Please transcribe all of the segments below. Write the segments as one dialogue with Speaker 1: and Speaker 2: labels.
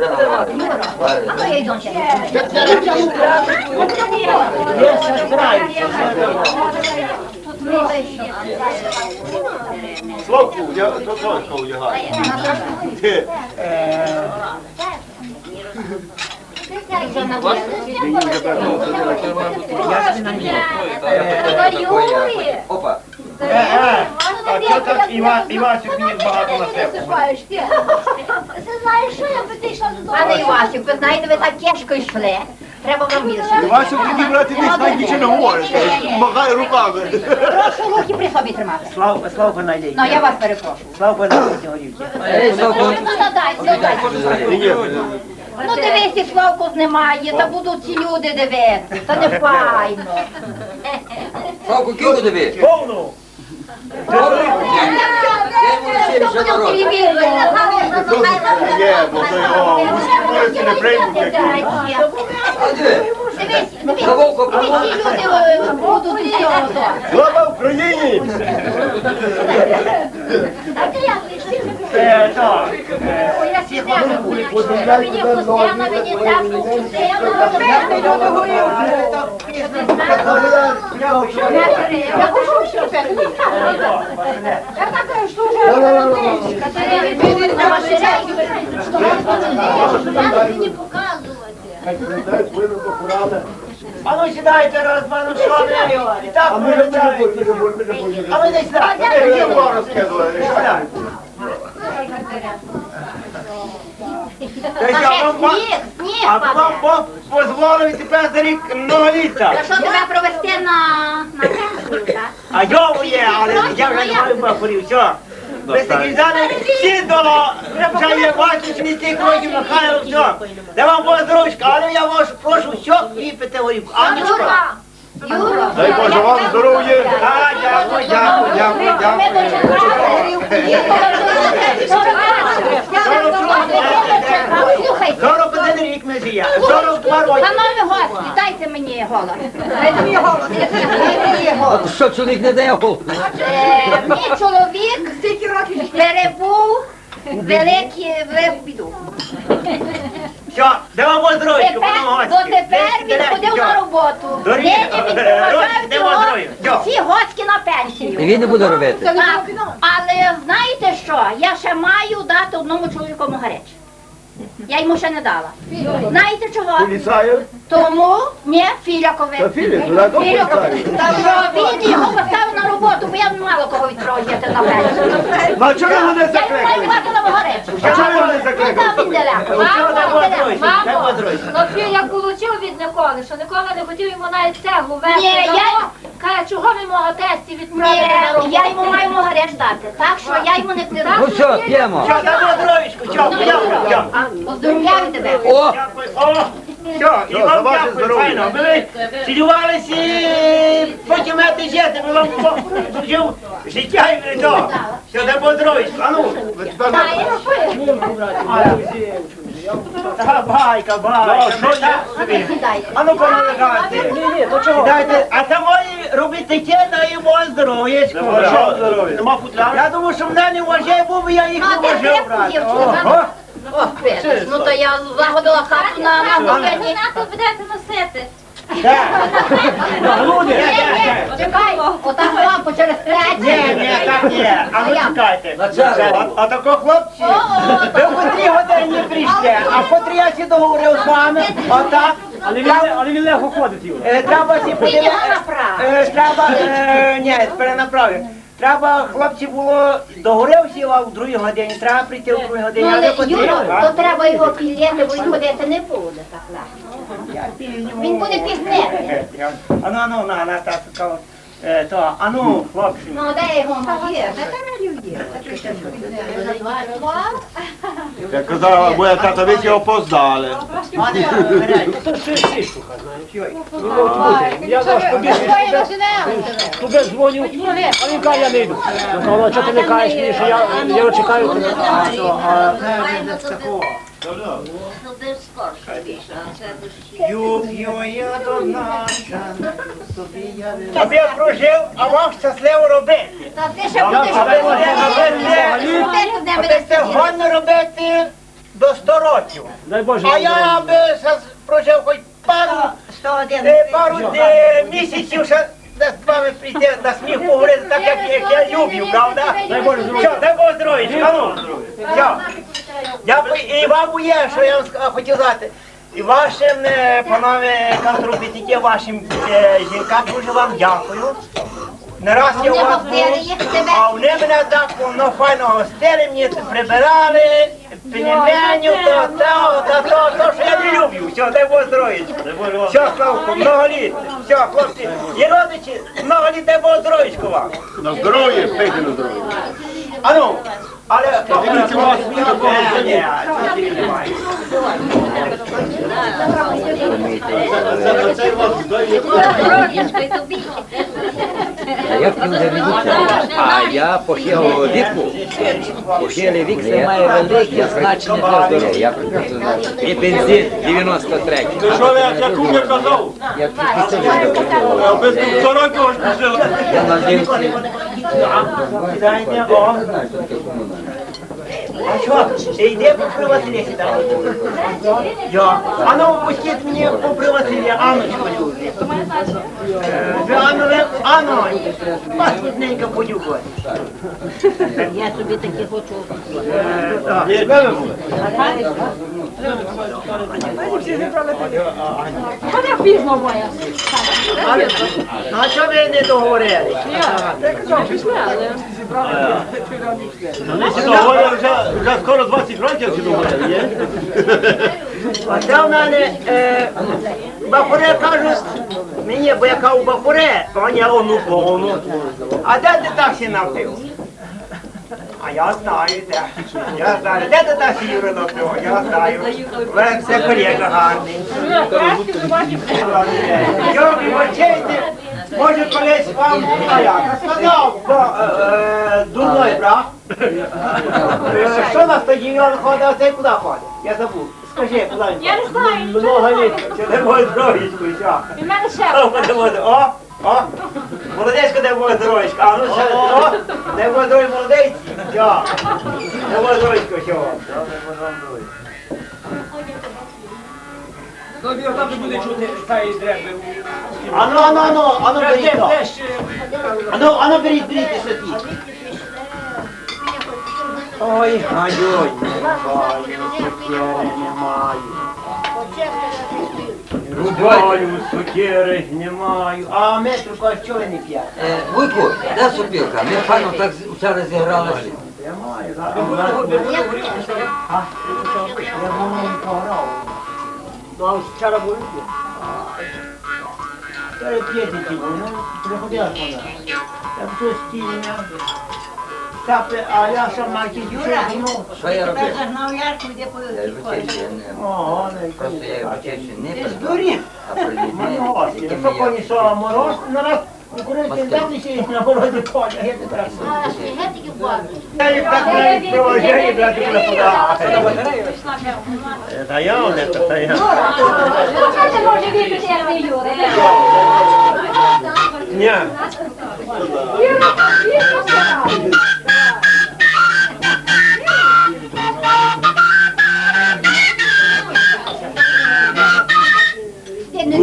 Speaker 1: Я.
Speaker 2: А то я йду ще.
Speaker 3: Славку, я до сонька одягаю. Ти,
Speaker 1: Опа.
Speaker 3: Чого так Іван, Івасик мені багато на себе?
Speaker 4: Ти знаєш, що я би ти йшла додому?
Speaker 2: Пане Івасик, ви знаєте, ви так тяжко йшли. Треба вам більше.
Speaker 3: Івасик, тоді, брати, ти знай нічого не говориш. Махай руками.
Speaker 2: Прошу руки при собі тримати.
Speaker 5: Слава, слава найди.
Speaker 2: Ну, я вас перепрошую.
Speaker 5: Слава горівки.
Speaker 2: Ну, дай, дай.
Speaker 3: Ні, ні.
Speaker 2: Ну, Славку знімає, та будуть ці люди дивитися. Та не файно.
Speaker 1: Славку, кільку тобі?
Speaker 5: Повну.
Speaker 3: Є, бо то його вулиці не приймуть, як. Слава Україні!
Speaker 2: Мені пустяна, мені тепло,
Speaker 4: показувати.
Speaker 5: А ну сідайте раз, пану що ви? І так виглядаєте. А ви не сідайте.
Speaker 3: Його розкидував.
Speaker 5: Та я вам ба-
Speaker 2: Сніг, сніг
Speaker 5: А вам
Speaker 2: паде.
Speaker 5: Бог дозволив і тепер за рік много літа.
Speaker 2: Та що тебе провести на, на пенсію, так?
Speaker 5: А його є, але я вже не маю бафорів, все. Ви такі взяли всі до вже є бачиш, не тих років на хайло, все. Я вам Бог здоров'ячка, але я вас прошу, що випити горівку. А ну що?
Speaker 2: Юра,
Speaker 3: Дай Боже, вам здоров'я.
Speaker 5: А, дякую, дякую, дякую, дякую.
Speaker 2: Слухайте,
Speaker 5: 41 рік ми жиє, 42 роки.
Speaker 2: панове гості, дайте мені голос. Дайте мені голос.
Speaker 1: Що чоловік не дає голову?
Speaker 2: Е, Мій чоловік перебув великі в біду.
Speaker 5: Все, де вам Бог здоров'ячка,
Speaker 2: Тепер, дотепер він ходив на роботу.
Speaker 5: Доріг,
Speaker 2: Нині він
Speaker 5: е,
Speaker 2: його
Speaker 5: здоров'я? Йо.
Speaker 2: всі гостки на пенсію.
Speaker 1: Він не буде робити.
Speaker 2: Але знаєте що? Я ще маю дати одному чоловіку гареч. Я йому ще не дала. Знаєте чого?
Speaker 3: Поліцаю?
Speaker 2: Тому ні, Філякове.
Speaker 3: Та Філіп, ну, я добре
Speaker 2: Та що він його поставив на роботу, бо я мало кого відправити на пенсію.
Speaker 3: Ну, а чого ви мене
Speaker 2: Я йому маю
Speaker 3: закликали?
Speaker 2: дати нову.
Speaker 3: А чого мене
Speaker 2: Ну, він
Speaker 5: де Бог
Speaker 4: Мамо, ну ти як получив від Николи, що Никола не хотів йому навіть цеглу вести.
Speaker 2: Ні, я-
Speaker 4: дамо. Каже, чого ви мого тесті відправили на
Speaker 2: Ні,
Speaker 4: роботу?
Speaker 2: я йому маю гареч дати. Так що я йому не
Speaker 1: Ну
Speaker 2: кладу.
Speaker 1: все, п'ємо.
Speaker 5: Здоров'ячка, все, дякую, дякую.
Speaker 2: Поздоровляю тебе.
Speaker 1: О,
Speaker 5: О, все, і вам дякую, файно. Ви цілювалися, і потім мати жити, ми вам служив життя і врятував. Все, дай Бог здоров'я. А ну, та байка, байка. Собі? А ну, пане легати. Ні, ні, то чого? Дайте, а самої робити те, дай Бог здоров'ячко.
Speaker 3: Дай Бог здоров'я.
Speaker 5: Нема футляра? Я думаю, що мене не вважає, бо я їх
Speaker 2: Ну,
Speaker 5: не вважав,
Speaker 2: де
Speaker 5: брат. О,
Speaker 2: О, видиш, ну то я загодила хату на на
Speaker 4: Ви
Speaker 2: кухні.
Speaker 4: НАТО будете носити.
Speaker 5: Ну, люди.
Speaker 2: Ні, ні, чекай, отак лампу через.
Speaker 5: Ні, ні, так ні. А ну чекайте.
Speaker 1: На.
Speaker 5: А тако хлопці, ви в котрій годині прийшли, а в котрій я сі договорив з вами, отак.
Speaker 6: Але він, але він легко ходить, Юра.
Speaker 5: Е, Треба сі
Speaker 2: Він
Speaker 5: подивити.
Speaker 2: його направ.
Speaker 5: Е, Треба, е, ні, перенаправлю. Треба, хлопці, було договорив а в другій годині, треба прийти в другій
Speaker 2: Ну,
Speaker 5: годині.
Speaker 2: але
Speaker 5: а ви
Speaker 2: Юро, то треба його пілєти, бо він ходити не буде так легко. Він буде пізнити.
Speaker 5: Ану, ану, ну, на, на, так, е, то, а ну, хлопці.
Speaker 2: Ну, де його є?
Speaker 3: Я казав, моя тата, ви ті опоздали.
Speaker 6: То ще всі штука, знаєш. Я ваш побіг, туди дзвоню, а він каже, я не йду. «Ну, чого ти не кажеш мені, що я, я а,
Speaker 5: ю, я до наша, собі я не... Тобі прожив, а вам щасливо робити.
Speaker 2: Та ти ще будеш
Speaker 5: А робити,
Speaker 2: Ти
Speaker 5: це годно робити, до 100 років.
Speaker 6: Дай Боже.
Speaker 5: А я би прожив хоч пару, е, пару е, місяців ще з вами прийти на сміх поговорити, так як, як я люблю, правда?
Speaker 6: Дай Боже здоров'я.
Speaker 5: Дай Боже здоров'я, ну. Що? Я б- і вам є, що я вам ска- хотів сказати. І вашим, е, панове контрабітики, вашим е, жінкам дуже вам дякую. Не раз я у вас був, а вони мене так воно файно гостили, мені прибирали, пельменю, то, то, то, то, то, що я не люблю. Все, дай Бог здоров'я. Все, Славко, много літ. Все, хлопці, і родичі, много літ, дай Бог здоров'ячко вам.
Speaker 3: На здоров'я, пийте на здоров'я.
Speaker 5: А ну, але...
Speaker 1: Я. А я по віку. По хилі вік це має велике значення для здоров'я. І бензин 93.
Speaker 3: Ти що, як я казав?
Speaker 1: Я тільки що
Speaker 3: А без 100 років аж.
Speaker 1: Я надився.
Speaker 5: Питання, о. А що, ще йде по приватилі сюди? Я. А ну, пустіть мені по приватилі, Анночку. Е, Ви, Анно, ви, Анно, вас скутненько подюкувати.
Speaker 2: Я собі такі хочу.
Speaker 4: Мене пізно моя.
Speaker 5: Ну, а що ви не договорили?
Speaker 3: Вони всі договорили вже, вже скоро 20 років всі договорили, є?
Speaker 5: А це в мене е, бахуре кажуть, мені, бо яка у бахуре, то я ону повну. А де ти так сі напив? А я знаю, де. Я знаю, де ти так сі Юра напив? Я знаю. Ви це колега гарний. Йоги, мочейте, може колись вам, а я сказав, бо е, е, дурной брат. Що на стадіон ходить, а цей куди ходить? Я забув. Скажи, куди він
Speaker 4: Я не знаю.
Speaker 5: Много літ. Чи не буде здоров'ячку, що?
Speaker 4: І в мене ще.
Speaker 5: О, о. Де буде здоров'ячко. А ну ще, о, де буде здоров'я молодець. Що? Де буде здоров'ячко, що? Ану, ану, ану, ану, беріть то. Ану, ану, беріть, беріть, і сидіть. Ой, маю. Рубаю, сукери знімаю. А метру що ви не п'яте?
Speaker 1: Е, Вуйку, де сопілка? Ми файно так вчора зігралися.
Speaker 5: Я маю, зараз. А, я не пограв. Ну, а вчора були? П'єте ті були, ну, приходила вона. Я б щось стільня. Тапи, а я що маки Юра? Ну,
Speaker 1: Що я робив?
Speaker 7: Загнав ярку, де
Speaker 1: Я ж вчився, я не-
Speaker 5: ого, не
Speaker 1: Просто я вчився не
Speaker 5: Ти
Speaker 1: при
Speaker 5: здурів?
Speaker 1: а при
Speaker 5: Ну,
Speaker 1: людьми,
Speaker 5: ось,
Speaker 1: з якими
Speaker 5: що
Speaker 1: я-
Speaker 5: що мороз, на раз, і курити не ще на морозі поля, я не так.
Speaker 2: А, ще гетики в базі.
Speaker 5: Я їх так навіть провожаю, брати куди подати.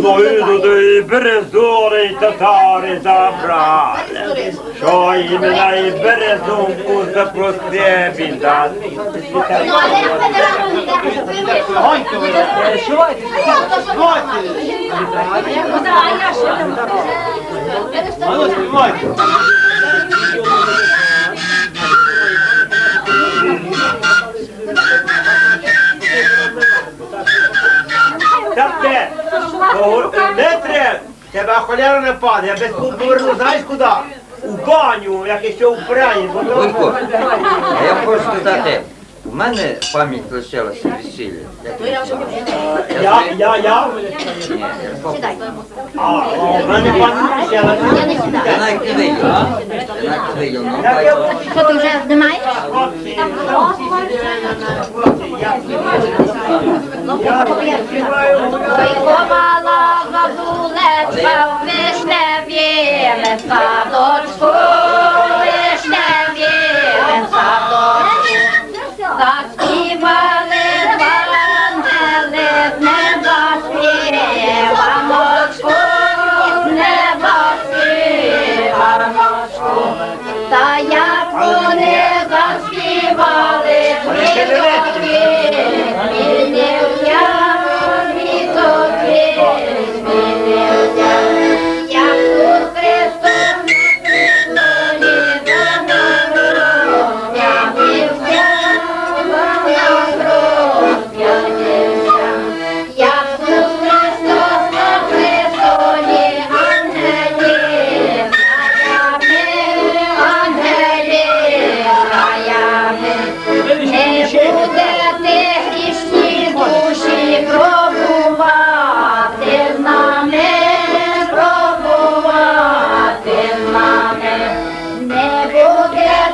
Speaker 3: Туди, туди, березори татари забрали. Що імена і березунку запросте віддати.
Speaker 2: Ну,
Speaker 5: Так те, не треба. Тебе холера не падає, я без поверну, знаєш куди? У баню, як ще у прані.
Speaker 1: Вуйку, а я хочу сказати, у мене пам'ять лишилася весілля.
Speaker 5: Я, я, я. А, в мене пані сіла.
Speaker 2: Я не сідаю.
Speaker 1: Я навіть не видів. Я навіть не видів, ну
Speaker 2: Що ти вже знімаєш? Ой, ховала бабулечка в вишневім садочку, садочку.